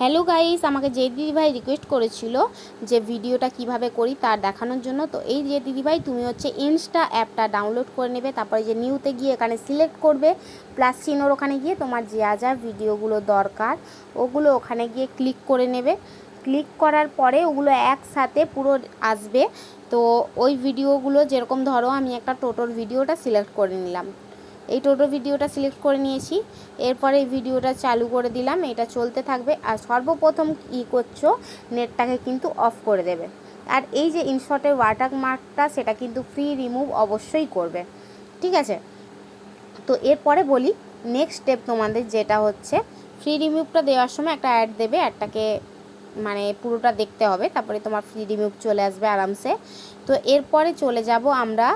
Hello guys আমাকে যে দিদিভাই রিকোয়েস্ট করেছিল যে ভিডিওটা কীভাবে করি তার দেখানোর জন্য। তো এই যে দিদিভাই তুমি হচ্ছে ইনস্টা অ্যাপটা ডাউনলোড করে নেবে, তারপরে যে নিউতে গিয়ে এখানে সিলেক্ট করবে প্লাস চিনোর ওখানে গিয়ে তোমার যা যা ভিডিওগুলো দরকার, ওগুলো ওখানে গিয়ে ক্লিক করে নেবে। ক্লিক করার পরে ওগুলো একসাথে পুরো আসবে। তো ওই ভিডিওগুলো যেরকম ধরো আমি একটা টোটোর ভিডিওটা সিলেক্ট করে নিলাম। এই টোটো ভিডিওটা সিলেক্ট করে নিয়েছি। এরপরে এই ভিডিওটা চালু করে দিলাম। এটা চলতে থাকবে। আর সর্বপ্রথম কী করছ, নেটটাকে কিন্তু অফ করে দেবে। আর এই যে ইনশটের ওয়াটার মার্কটা সেটা কিন্তু ফ্রি রিমুভ অবশ্যই করবে। ঠিক আছে? তো এরপরে বলি নেক্সট স্টেপ তোমাদের যেটা হচ্ছে ফ্রি রিমুভটা দেওয়ার সময় একটা অ্যাড দেবে। অ্যাডটাকে মানে পুরোটা দেখতে হবে। তারপরে তোমার ফ্রি রিমুভ চলে আসবে আরামসে। তো এরপরে চলে যাব আমরা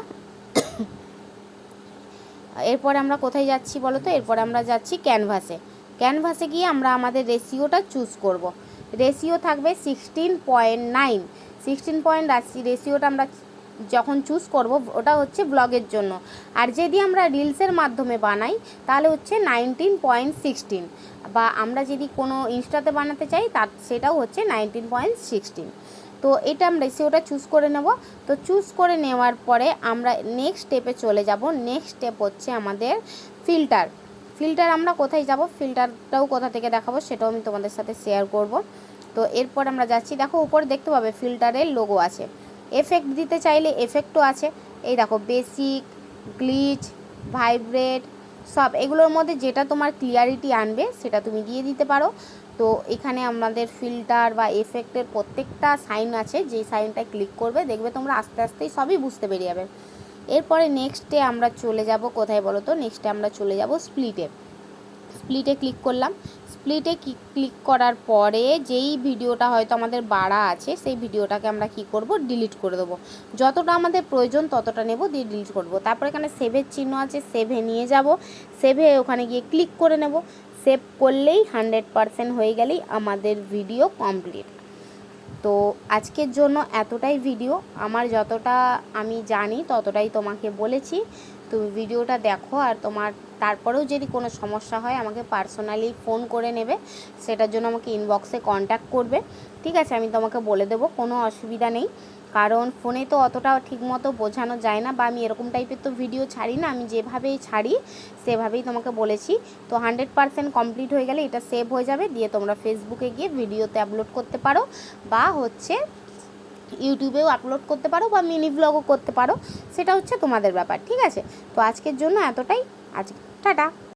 এরপরে আমরা কোথায় যাচ্ছি বলো তো? এরপরে আমরা যাচ্ছি ক্যানভাসে ক্যানভাসে গিয়ে আমরা আমাদের রেশিওটা চুজ করব। রেশিও থাকবে sixteen point nine sixteen point রেশিওটা আমরা যখন চুজ করব, ওটা হচ্ছে ব্লগের জন্য। আর যদি আমরা রিলসের মাধ্যমে বানাই, তাহলে হচ্ছে নাইনটিন পয়েন্ট সিক্সটিন বা আমরা যদি কোনো ইনস্টাতে বানাতে চাই, তার, সেটাও হচ্ছে নাইনটিন পয়েন্ট সিক্সটিন তো এটা আমরা রেসিওটা চুজ করে নেব। তো চুজ করে নেওয়ার পরে আমরা নেক্সট স্টেপে চলে যাব। নেক্সট স্টেপ হচ্ছে আমাদের ফিল্টার ফিল্টার আমরা কোথায় যাব? ফিল্টারটাও কোথা থেকে দেখাবো সেটাও আমি তোমাদের সাথে শেয়ার করব। তো এরপর আমরা যাচ্ছি। দেখো উপরে দেখতে পাবে ফিল্টারের লোগো আছে। এফেক্ট দিতে চাইলে এফেক্টও আছে। এই দেখো বেসিক গ্লিচ ভাইব্রেট সব এগুলোর মধ্যে যেটা তোমার ক্লিয়ারিটি আনবে, সেটা তুমি দিয়ে দিতে পারো। তো এখানে আমাদের ফিল্টার বা এফেক্টের প্রত্যেকটা সাইন আছে, যেই সাইনটায় ক্লিক করবে, দেখবে তোমরা আস্তে আস্তেই সবই বুঝতে পেরে যাবে। এরপরে নেক্সটে আমরা চলে যাব, কোথায় বলো তো? নেক্সটে আমরা চলে যাব স্প্লিটে স্প্লিটে ক্লিক করলাম। স্প্লিটে ক্লিক করার পরে যেই ভিডিওটা হয়তো আমাদের বাড়া আছে, সেই ভিডিওটাকে আমরা কি করব? ডিলিট করে দেবো। যতটা আমাদের প্রয়োজন ততটা নেব, দিয়ে ডিলিট করব। তারপর এখানে সেভের চিহ্ন আছে সেভে নিয়ে যাব। সেভে ওখানে গিয়ে ক্লিক করে নেব। সেভ করলেই হান্ড্রেড পারসেন্ট হয়ে গেলেই আমাদের ভিডিও কমপ্লিট তো আজকের জন্য এতটাই ভিডিও আমার যতটা আমি জানি ততটাই তোমাকে বলেছি। তুমি ভিডিওটা দেখো আর তোমার তারপরেও যদি কোনো সমস্যা হয়, আমাকে পার্সোনালি ফোন করে নেবে। সেটার জন্য আমাকে ইনবক্সে কন্ট্যাক্ট করবে। ঠিক আছে, আমি তোমাকে বলে দেবো, কোনো অসুবিধা নেই। কারণ ফোনে তো অতটা ঠিকমতো বোঝানো যায় না বা আমি এরকম টাইপের তো ভিডিও ছাড়ি না, আমি যেভাবেই ছাড়ি, সেভাবেই তোমাকে বলেছি। তো হান্ড্রেড পারসেন্ট কমপ্লিট হয়ে গেলে এটা সেভ হয়ে যাবে। দিয়ে তোমরা ফেসবুকে গিয়ে ভিডিওতে আপলোড করতে পারো। বা হচ্ছে ইউটিউবেও আপলোড করতে পারো বা মিনি ব্লগও করতে পারো। সেটা হচ্ছে তোমাদের ব্যাপার, ঠিক আছে? তো আজকের জন্য এতটাই। আজকে টাটা!